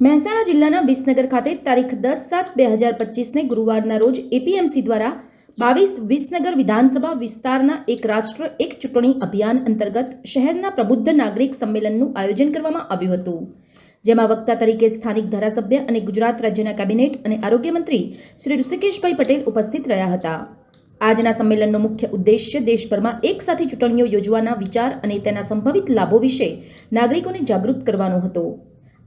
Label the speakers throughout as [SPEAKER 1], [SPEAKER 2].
[SPEAKER 1] મહેસાણા જિલ્લાના વિસનગર ખાતે તારીખ દસ સાત બે હજાર પચીસને ગુરુવારના રોજ એપીએમસી દ્વારા બાવીસ વિસનગર વિધાનસભા વિસ્તારના એક રાષ્ટ્ર, એક ચૂંટણી અભિયાન અંતર્ગત શહેરના પ્રબુદ્ધ નાગરિક સંમેલનનું આયોજન કરવામાં આવ્યું હતું. જેમાં વક્તા તરીકે સ્થાનિક ધારાસભ્ય અને ગુજરાત રાજ્યના કેબિનેટ અને આરોગ્ય મંત્રી શ્રી ઋષિકેશભાઈ પટેલ ઉપસ્થિત રહ્યા હતા. આજના સંમેલનનો મુખ્ય ઉદ્દેશ્ય દેશભરમાં એક સાથે ચૂંટણીઓ યોજવાના વિચાર અને તેના સંભવિત લાભો વિશે નાગરિકોને જાગૃત કરવાનો હતો.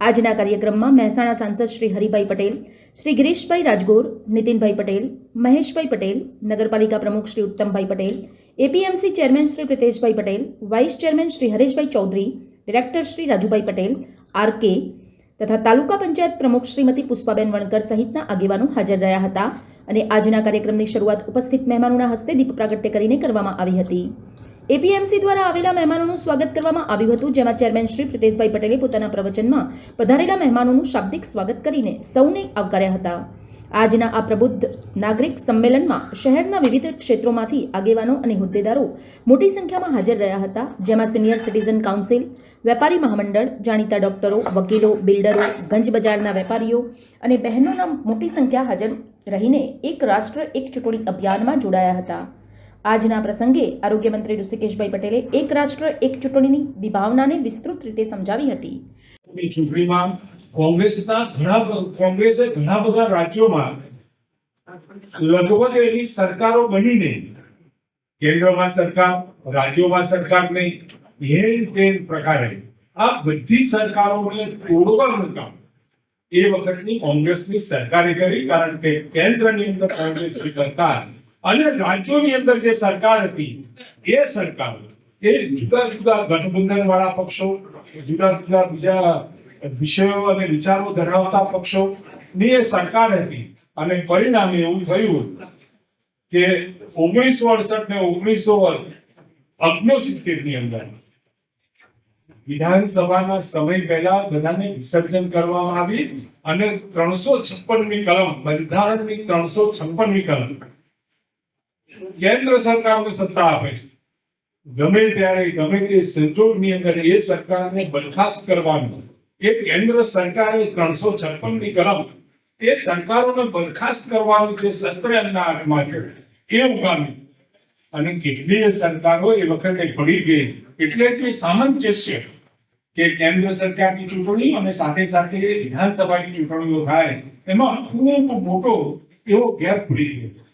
[SPEAKER 1] આજના કાર્યક્રમમાં મહેસાણા સાંસદ શ્રી હરિભાઈ પટેલ શ્રી ગિરીશભાઈ રાજગોર, નીતિનભાઈ પટેલ, મહેશભાઈ પટેલ, નગરપાલિકા પ્રમુખ Shri Uttambhai Patel, APMC chairman Shri Priteshbhai Patel, vice chairman Shri Hareshbhai Chaudhari, director Shri Rajubhai Patel, R K તથા તાલુકા પંચાયત પ્રમુખ શ્રીમતી પુષ્પાબેન વણકર સહિતના આગેવાનો હાજર રહ્યા હતા અને આજના કાર્યક્રમની શરૂઆત ઉપસ્થિત મહેમાનોના હસ્તે દીપ પ્રાગટ્ય કરીને કરવામાં આવી હતી. એપીએમસી દ્વારા આવેલા મહેમાનોનું સ્વાગત કરવામાં આવ્યું હતું, જેમાં ચેરમેન શ્રી પ્રિતેશભાઈ પટેલે પોતાના પ્રવચનમાં પધારેલા મહેમાનોનું શાબ્દિક સ્વાગત કરીને સૌને આવકાર્યા હતા. આજના આ પ્રબુદ્ધ નાગરિક સંમેલનમાં શહેરના વિવિધ ક્ષેત્રોમાંથી આગેવાનો અને હોદ્દેદારો મોટી સંખ્યામાં હાજર રહ્યા હતા, જેમાં સિનિયર સિટીઝન કાઉન્સિલ, વેપારી મહામંડળ, જાણીતા ડોક્ટરો, વકીલો, બિલ્ડરો, ગંજ બજારના વેપારીઓ અને બહેનોના મોટી સંખ્યા હાજર રહીને એક રાષ્ટ્ર, એક ચૂંટણી અભિયાનમાં જોડાયા હતા. આજના પ્રસંગે આરોગ્ય મંત્રી ઋષિકેશભાઈ પટેલે એક રાષ્ટ્ર, એક ચૂંટણીની વિભાવનાને વિસ્તૃત રીતે સમજાવી હતી.
[SPEAKER 2] ચૂંટણીમાં કોંગ્રેસના ઘણા કોંગ્રેસે ઘણા બધા રાજ્યોમાં લગભગ એની સરકારો બનીને, કેન્દ્રમાં સરકાર, રાજ્યોમાં સરકાર નહીં, એ રીતે પ્રકારે આ બધી સરકારોને તોડવાનું કામ એ વખતની કોંગ્રેસની સરકારે કરી, કારણ કે કેન્દ્રની અંદર કોંગ્રેસની સરકાર અને રાજ્યોની અંદર જે સરકાર હતી, એ સરકાર, એ જુદા જુદા ગઠબંધન વાળા પક્ષો, જુદા જુદા બીજા વિષયો અને વિચારો ધરાવતા પક્ષો ની એ સરકાર હતી. અને પરિણામે એવું થયું કે ઓગણીસો અડસઠ ને ઓગણીસો અગ્નોસિત્તેરની અંદર વિધાનસભાના સમય પહેલા બધાને વિસર્જન કરવામાં આવી અને ત્રણસો છપ્પનમી કલમ બંધારણની ત્રણસો છપ્પનમી કલમ કેન્દ્ર સરકારને સત્તા આપે છે. ગમે ત્યારે, ગમે તે સંજોગની અંદર એ સરકારને બરખાસ્ત કરવાનું, એ કેન્દ્ર સરકારે ત્રણસો છપ્પનની કલમ, એ સરકારોને બરખાસ્ત કરવાનું છે શસ્ત્ર એમના હાથમાં છે, એ ઉગામી. અને કેટલીય સરકારો એ વખતે પડી ગઈ. એટલે જે સામંજસ્ય કે કેન્દ્ર સરકારની ચૂંટણી અને સાથે સાથે વિધાનસભાની ચૂંટણીઓ થાય, એમાં ખૂબ મોટો એવો ગેપ પડી ગયો.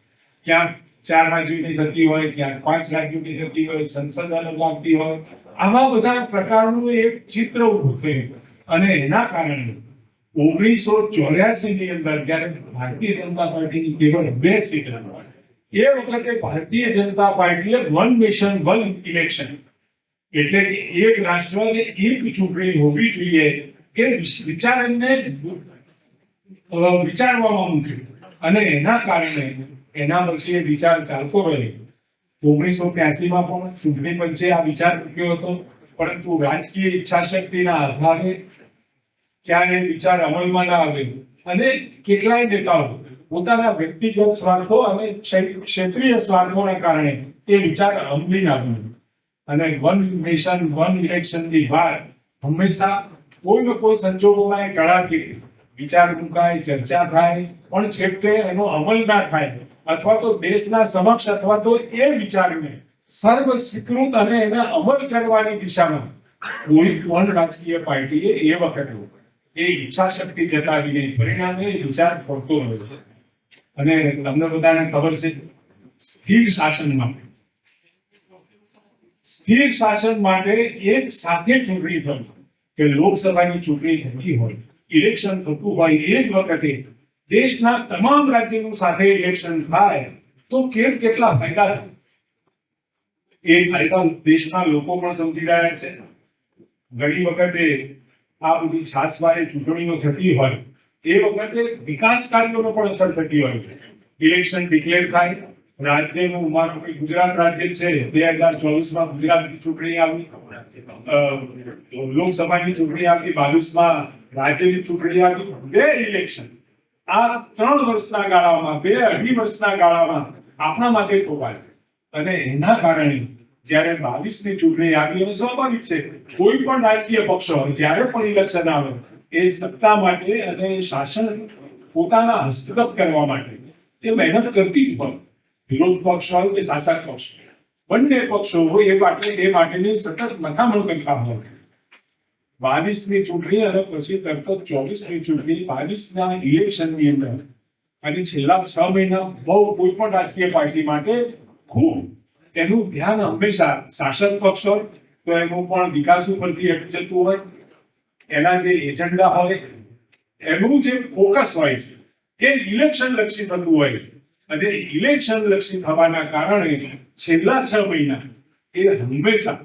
[SPEAKER 2] ક્યાંક ચાર રાજ્યોની થતી હોય ક્યાંક પાંચ રાજ્યોની થતી હોય સંસદ અલગ લાગતી હોય, આવા બધા પ્રકારનું એક ચિત્ર ઉભું થયું. અને એના કારણે ઓગણીસો ચોર્યાસી ની અંદર જયારે ભારતીય જનતા પાર્ટીની કેવળ બે સીટ એ વખતે ભારતીય જનતા પાર્ટીએ વન નેશન વન ઇલેક્શન એટલે એક રાષ્ટ્ર અને એક ચૂંટણી હોવી જોઈએ એ વિચારને વિચારવામાં મૂક્યું. અને એના કારણે એના વિશે વિચાર ચાલતો રહ્યો ઓગણીસો ત્યાસી માં પણ ચૂંટણી પંચે આ વિચાર મૂક્યો હતો. પરંતુ રાજકીય ઈચ્છા શક્તિના અભાવે ક્યાં વિચાર અમલમાં ના આવ્યો. અને કેટલાય નેતાઓ પોતાના વ્યક્તિગત સ્વાર્થો અને ક્ષેત્રીય સ્વાર્થોના કારણે એ વિચાર અમલી બન્યો અને વન નેશન, વન ઇલેક્શનની વાત હંમેશા કોઈ ને કોઈ સંજોગોમાં એ કળાકી વિચાર મુકાય ચર્ચા થાય, પણ છેવટે એનો અમલ ના થાય. અથવા તો દેશના સમક્ષ અથવા તો એ વિચારને સર્વ સ્વીકૃત અને એને અમલ કરવાની દિશામાં કોઈ પણ રાજકીય પાર્ટીએ એ વખતે એ ઈચ્છા શક્તિ જતાવી નહીં પરિણામે વિચાર ફરતો રહ્યો અને તમને બધાને ખબર છે, સ્થિર શાસન માટે. સ્થિર શાસન માટે એક સાથે ચૂંટણી થવી. કે લોકસભાની ચૂંટણી થતી હોય. ઇલેક્શન થતું હોય એ જ વખતે દેશના તમામ રાજ્યોનું સાથે ઇલેક્શન થાય તો કેમ કેટલા ફાયદા? એ ફાયદા દેશના લોકો પણ સમજી રહ્યા છે ઘણી વખતે આ બધી છાસવારે ચૂંટણીઓ થતી હોય, એ વખતે વિકાસ કાર્યોનો પણ અસર થતી હોય છે ઇલેક્શન ડિક્લેર થાય, રાજ્યનું માનો કે ગુજરાત રાજ્ય છે, બે હજાર ચોવીસમાં ગુજરાતની ચૂંટણી આવી લોકસભાની ચૂંટણી આપી બાવીસમાં રાજ્યની ચૂંટણી આવી, બે ઇલેક્શન આ ત્રણ વર્ષના ગાળામાં, બે અઢી વર્ષના ગાળામાં આપણા માટે ખોવાય. અને એના કારણે જ્યારે બાવીસની ચૂંટણી આવી, અને સ્વાભાવિક છે, કોઈ પણ રાજકીય પક્ષો હોય, જ્યારે પણ ઇલેક્શન આવે, એ સત્તા માટે અને શાસન પોતાના હસ્તગત કરવા માટે એ મહેનત કરતી જ હોય. વિરોધ પક્ષ હોય કે શાસક પક્ષ બંને પક્ષો હોય એ માટે, એ માટેની સતત મથામણ કરતા હોય. બાવીસની ચૂંટણી અને પછી તરત ચોવીસની ચૂંટણી, બાવીસના ઇલેક્શનની અંદર. અને છેલ્લા છ મહિના બહુ કોઈ પણ રાજકીય પાર્ટી માટે ખૂબ. એનું ધ્યાન હંમેશા શાસક પક્ષ હોય, તો એનું પણ વિકાસ ઉપરથી હટી જતું હોય, એના જે એજન્ડા હોય, એનું જે ફોકસ હોય છે, એ ઇલેક્શન લક્ષી થતું હોય. અને ઇલેક્શન લક્ષી થવાના કારણે છેલ્લા છ મહિના એ હંમેશા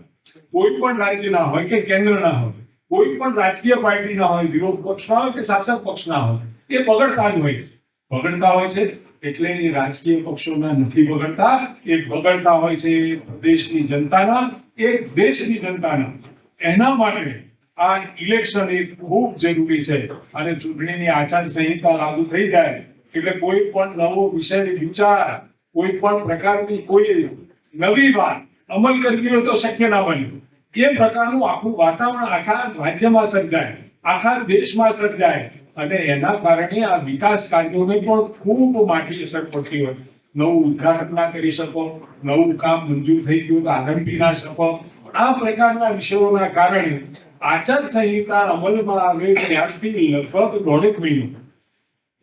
[SPEAKER 2] કોઈ પણ રાજ્યના હોય કે કેન્દ્રના હોય કોઈ પણ રાજકીય પાર્ટીના હોય, વિરોધ પક્ષ ના હોય કે શાસક પક્ષ ના હોય, એ બગડતા જ હોય બગડતા હોય છે એટલે એ રાજકીય પક્ષોના નથી બગડતા, એ બગડતા હોય છે દેશની જનતાના, એ દેશની જનતાના. એના માટે આ ઇલેક્શન એ ખૂબ જરૂરી છે અને ચૂંટણીની આચાર સંહિતા લાગુ થઈ જાય એટલે કોઈ પણ નવો વિષય વિચાર, કોઈ પણ પ્રકારની કોઈ નવી વાત અમલ કરવી હોય તો શક્ય ના બન્યું એ પ્રકારનું આખું વાતાવરણ આખા રાજ્યમાં સર્જાય, આખા દેશમાં સર્જાય. અને એના કારણે આ વિકાસ કાર્યોને પણ ખૂબ માઠી અસર પડતી હોય. નવું ઉદઘાટન કરી શકો, નવું કામ મંજૂર થઈ ગયું તો આરંભી ના શકો. આ પ્રકારના વિષયોના કારણે આચાર સંહિતા અમલમાં આવે ત્યારથી લગભગ દોઢેક મહિનો.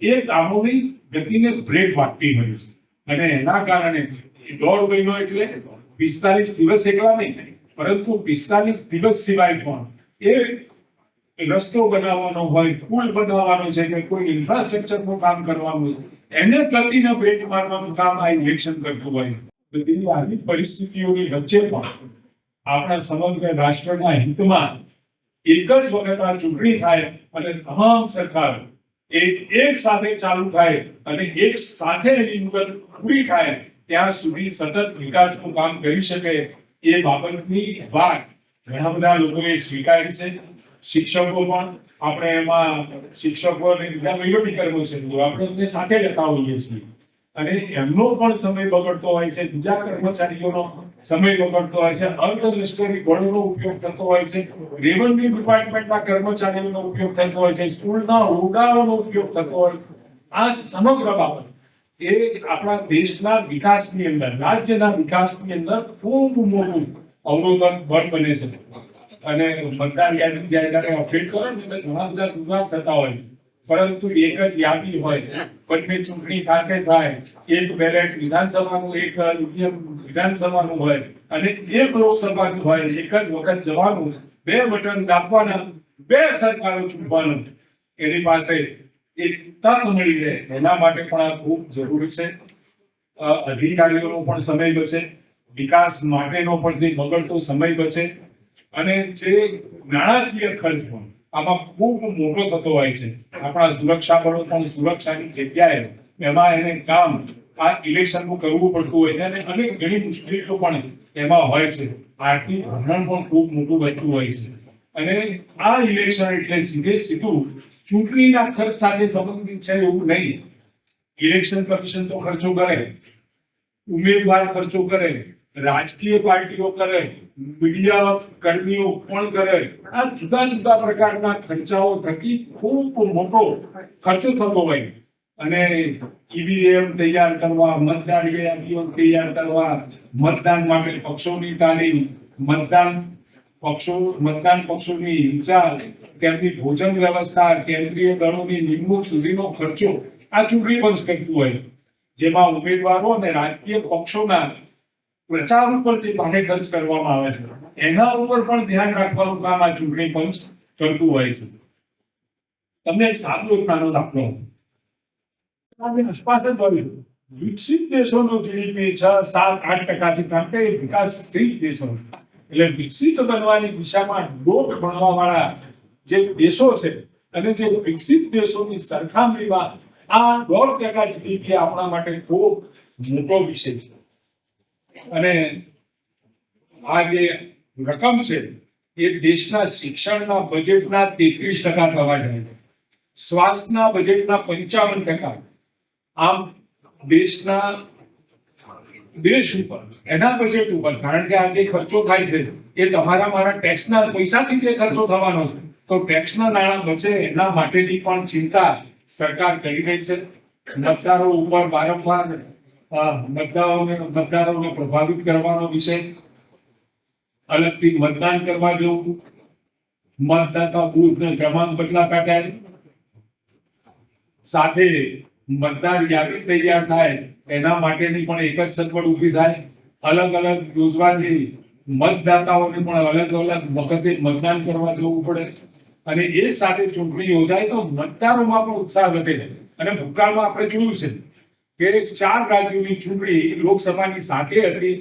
[SPEAKER 2] એ કામોની ગતિને બ્રેક વાગતી હોય છે. અને એના કારણે દોઢ મહિનો એટલે પિસ્તાલીસ દિવસ એકલા નહીં. પરંતુ પિસ્તાલીસ દિવસ સિવાય પણ એ રસ્તો બનાવવાનો હોય, પુલ બનાવવાનો છે કે કોઈ ઇન્ફ્રાસ્ટ્રક્ચરનું કામ કરવાનું એને ગતિને બ્રેક મારવાનું કામ આ ઇલેક્શન કરતું હોય. બધી આવી પરિસ્થિતિઓની વચ્ચે પણ આપણા સમગ્ર રાષ્ટ્રના હિતમાં એક જ વખત આ ચૂંટણી થાય અને તમામ સરકાર એક એક સાથે ચાલુ થાય અને એક સાથે એની મુદત પૂરી થાય, ત્યાં સુધી સતત વિકાસનું કામ કરી શકે એ બાબતની વાત ઘણા બધા લોકોએ સ્વીકારી છે. શિક્ષકો પણ આપણે એમાં શિક્ષકો વહીવટી કર્મો છે. આપણે એમને સાથે જતા હોઈએ છીએ. અને એમનો પણ સમય બગડતો હોય છે. બીજા કર્મચારીઓનો સમય બગડતો હોય છે. અર્ધલશ્કરી બળનો ઉપયોગ થતો હોય છે. રેવન્યુ ડિપાર્ટમેન્ટના કર્મચારીઓનો ઉપયોગ થતો હોય છે. સ્કૂલના ઓરડાઓનો ઉપયોગ થતો હોય છે. આ સમગ્ર બાબત એ આપણા દેશના વિકાસની અંદર, રાજ્યના વિકાસની અંદર ખૂબ મોટું અવરોધક બળ બને છે. અને મતદાર યાદી જ્યારે અપડેટ કરો ને એટલે ઘણા બધા વિવાદ થતા હોય પરંતુ એક જ યાદી હોય, બંને ચૂંટણી સાથે થાય, એક બેલેટ વિધાનસભાનું, એક વિધાનસભાનું હોય, અને એક લોકસભાનું હોય, એક જ વખત જવાનું, બે બટન દાબવાના બે સરકારો ચૂંટવાનું. એની પાસે એક તક મળી રહે. એના માટે પણ આ ખૂબ જરૂરી છે. અધિકારીઓનો પણ સમય બચે. વિકાસ માટેનો પણ જે બગડતો સમય બચે. અને જે નાણાકીય ખર્ચ પણ આમાં ખૂબ મોટો થતો હોય છે. આપણા સુરક્ષા બળો પણ સુરક્ષાની જગ્યાએ એમાં એને કામ આ ઇલેક્શનનું કરવું પડતું હોય છે અને અનેક ઘણી મુશ્કેલીઓ પણ એમાં હોય છે. આર્થિક ભરણ પણ ખૂબ મોટું બનતું હોય છે. અને આ ઇલેક્શન એટલે સીધે સીધું ચૂંટણીના ખર્ચ સાથે સંબંધિત છે એવું નહીં. ઇલેક્શન કમિશન તો ખર્ચો કરે, ઉમેદવાર ખર્ચો કરે, રાજકીય પાર્ટીઓ કરે મીડિયા કર્મીઓ પણ કરે. આ જુદા જુદા પ્રકારના ખર્ચાઓ થકી ખૂબ મોટો ખર્ચો થતો હોય. અને ઈવીએમ તૈયાર કરવા, મતદાર યાદીઓ તૈયાર કરવા, મતદાન માટે પક્ષોની તાલીમ, મતદાન પક્ષો, મતદાન પક્ષોની હિંસા, તેમની ભોજન વ્યવસ્થા, કેન્દ્રીય દળોની નિમણૂક સુધીનો ખર્ચો આ ચૂંટણી પંચ કરતું હોય જેમાં ઉમેદવારો અને રાજકીય પક્ષોના પ્રચાર ઉપર જે ભારે ખર્ચ કરવામાં આવે છે. એના ઉપર પણ ધ્યાન રાખવાનું કામ આ ચૂંટણી પંચ કરતું હોય છે. તમને એક એક નાનો દાખલો આસપાસ જ હોય વિકસિત દેશોનો જીડીપી છ, સાત, આઠ ટકા છે કારણ કે વિકાસશીલ દેશો. એટલે વિકસિત બનવાની દિશામાં ડોટ ભણવા વાળા જે દેશો છે અને જે વિકસિત દેશોની સરખામણીમાં આ દોઢ ટકા જીડીપી આપણા માટે ખૂબ મોટો વિષય છે. અને આ જે રકમ છે એ દેશના શિક્ષણના બજેટના તેત્રીસ ટકા થવા જાય છે. સ્વાસ્થ્યના બજેટના પંચાવન ટકા. આમ દેશના દેશ ઉપર, એના બજેટ ઉપર કારણ કે આ જે ખર્ચો થાય છે, એ તમારા મારા ટેક્સના પૈસાથી જે ખર્ચો થવાનો છે, તો ટેક્સના નાણાં બચે એના માટેની પણ ચિંતા સરકાર કરી રહી છે. મતદારો ઉપર વારંવાર મતદારોને મતદારોને પ્રભાવિત કરવાનો વિષય. અલગથી મતદાન કરવા જવું. મતદાતા બૂથને ક્રમાંક બદલા કાઢાય સાથે મતદાર યાદી તૈયાર થાય, એના માટેની પણ એક જ સગવડ ઊભી થાય. અલગ અલગ યોજવાથી મતદાતાઓને પણ અલગ અલગ વખતે મતદાન કરવા જવું પડે. અને એ સાથે ચૂંટણી યોજાય તો મતદારોમાં પણ ઉત્સાહ વધે અને ભૂતકાળમાં આપણે જોયું છે કે ચાર રાજ્યોની ચૂંટણી લોકસભાની સાથે હતી.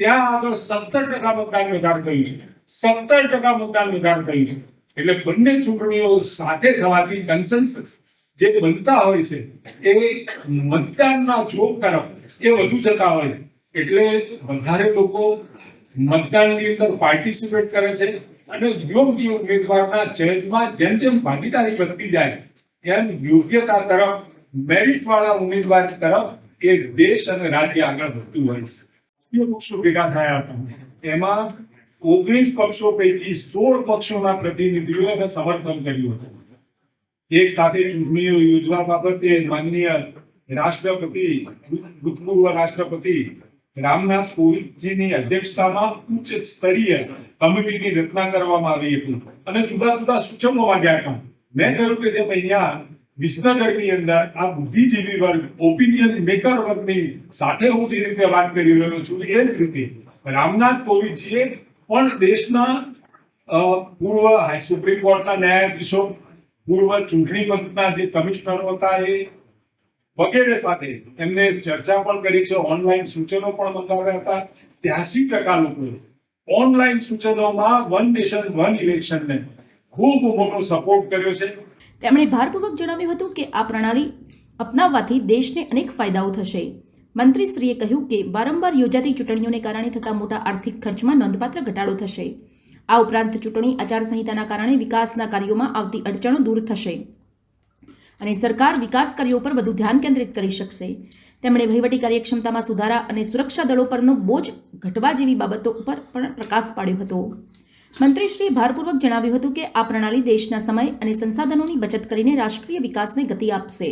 [SPEAKER 2] ત્યાં આગળ સત્તર ટકા મતદાન વધાર થયું છે. સત્તર ટકા મતદાન વધાર થયું છે. એટલે બંને ચૂંટણીઓ સાથે થવાથી કન્સન્સસ જે બનતા હોય છે, એ મતદાનના જોગ તરફ એ વધુ જતા હોય એટલે વધારે લોકો મતદાનની અંદર પાર્ટિસિપેટ કરે છે અને યોગ્ય ઉમેદવારના ચયનમાં જેમ જેમ ભાગીદારી વધતી જાય એમ યોગ્યતા તરફ મેરિટ વાળા ઉમેદવાર તરફ એ દેશ અને રાજ્ય આગળ વધતું હોય છે. પક્ષો ભેગા થયા હતા. એમાં ઓગણીસ પક્ષો પૈકી સોળ પક્ષોના પ્રતિનિધિઓએ સમર્થન કર્યું હતું. એક સાથે ચૂંટણીઓ યોજવા બાબતે માનનીય રાષ્ટ્રપતિ ભૂતપૂર્વ રાષ્ટ્રપતિ રામનાથ કોવિંદજીની અધ્યક્ષતામાં ઉચ્ચ સ્તરીય કમિટીની રચના કરવામાં આવી હતી. અને જુદા જુદા સૂચનો માંગ્યા હતા. મેં કહ્યું કે જે અહીંયા વિસનગરની અંદર આ બુદ્ધિજીવી વર્ગ ઓપિનિયન મેકર વર્ગની સાથે હું જે રીતે વાત કરી રહ્યો છું એ જ રીતે રામનાથ કોવિંદજીએ પણ દેશના પૂર્વ સુપ્રીમ કોર્ટના ન્યાયાધીશો પૂર્વ ચૂંટણી પંચના જે કમિશનરો હતા એ વગેરે સાથે એમને ચર્ચા પણ કરી છે, ઓનલાઈન સૂચનો પણ મંગાવ્યા હતા. ત્યાસી ટકા લોકોએ ઓનલાઈન સૂચનોમાં વન નેશન, વન ઇલેક્શનને ખૂબ મોટો સપોર્ટ કર્યો છે.
[SPEAKER 1] તેમણે ભારપૂર્વક જણાવ્યું હતું કે આ પ્રણાલી અપનાવવાથી દેશને અનેક ફાયદાઓ થશે. મંત્રીશ્રીએ કહ્યું કે વારંવાર યોજાતી ચૂંટણીઓને કારણે થતા મોટા આર્થિક ખર્ચમાં નોંધપાત્ર ઘટાડો થશે. આ ઉપરાંત ચૂંટણી આચારસંહિતાના કારણે વિકાસના કાર્યોમાં આવતી અડચણો દૂર થશે. અને સરકાર વિકાસ કાર્યો પર વધુ ધ્યાન કેન્દ્રિત કરી શકશે. તેમણે વહીવટી કાર્યક્ષમતામાં સુધારા અને સુરક્ષા દળો પરનો બોજ ઘટવા જેવી બાબતો ઉપર પણ પ્રકાશ પાડ્યો હતો. મંત્રીશ્રીએ ભારપૂર્વક જણાવ્યું હતું કે આ પ્રણાલી દેશના સમય અને સંસાધનોની બચત કરીને રાષ્ટ્રીય વિકાસને ગતિ આપશે.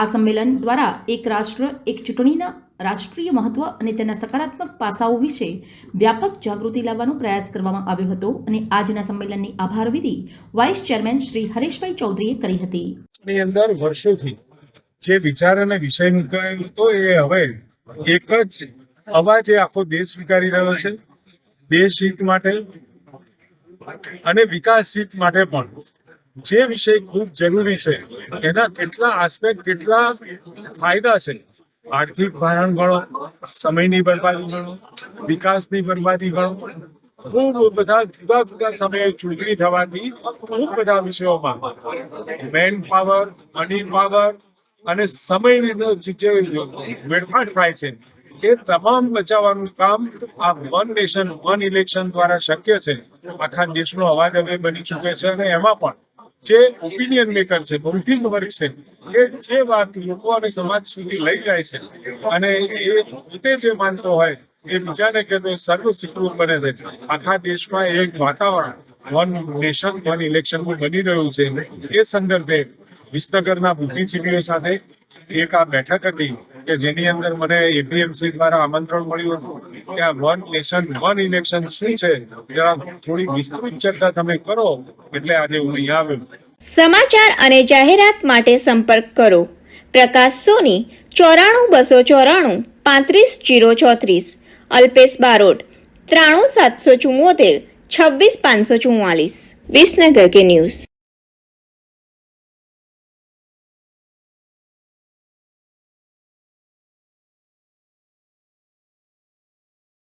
[SPEAKER 1] આ સંમેલન દ્વારા એક રાષ્ટ્ર, એક ચૂંટણીના રાષ્ટ્રીય મહત્વ અને તેના સકારાત્મક પાસાઓ વિશે વ્યાપક જાગૃતિ લાવવાનો પ્રયાસ કરવામાં આવ્યો હતો અને આજના સંમેલનની આભાર વિધિ વાઇસ ચેરમેન શ્રી હરેશભાઈ ચૌધરીએ કરી હતી.
[SPEAKER 3] ની અંદર વર્ષોથી જે વિચાર અને વિષય મુકાયો હતો, એ હવે એક જ અવાજ એ આખો દેશ સ્વીકારી રહ્યો છે. દેશ હિત માટે અને વિકાસ હિત માટે પણ. જે વિષય ખૂબ જરૂરી છે, એના કેટલા આસ્પેક્ટ કેટલા ફાયદા છે? આર્થિક ભારણ ગણો, સમયની બરબાદી ગણો, વિકાસની બરબાદી ગણો, ખૂબ બધા જુદા જુદા સમયે ચૂંટણી થવાથી ખૂબ બધા વિષયોમાં મેન પાવર મની પાવર અને સમયની જે વેડફાટ થાય છે, એ તમામ બચાવવાનું કામ આ વન નેશન વન ઇલેક્શન દ્વારા શક્ય છે. આખા દેશનો અવાજ હવે બની ચૂક્યો છે અને એમાં પણ જે ઓપિનિયન મેકર છે બૌદ્ધિક વર્ગ છે, એ જે વાત લોકો અને સમાજ સુધી લઈ જાય છે અને એ પોતે જે માનતો હોય, એ બીજાને કહેતો તો સર્વ સ્વીકૃત બને છે. આખા દેશમાં એક વાતાવરણ વન નેશન વન ઇલેક્શન બની રહ્યું છે. એ સંદર્ભે વિસનગરના બુદ્ધિજીવીઓ સાથે એક આ બેઠક હતી. કે જેની અંદર મને એપીએમસી દ્વારા આમંત્રણ મળ્યું હતું કે આ વન નેશન, વન ઇલેક્શન શું છે? જરા થોડી વિસ્તૃત ચર્ચા તમે કરો, એટલે આજે હું અહીંયા આવ્યો.
[SPEAKER 4] સમાચાર અને જાહેરાત માટે સંપર્ક કરો. પ્રકાશ સોની, ચોરાણું બસો ચોરાણું, પાંત્રીસ જીરો ચોત્રીસ. અલ્પેશ બારોટ, ત્રાણું સાતસો ચુમ્મોતેર છવ્વીસ પાંચસો ચુમ્માલીસ વિસનગર કે ન્યૂઝ.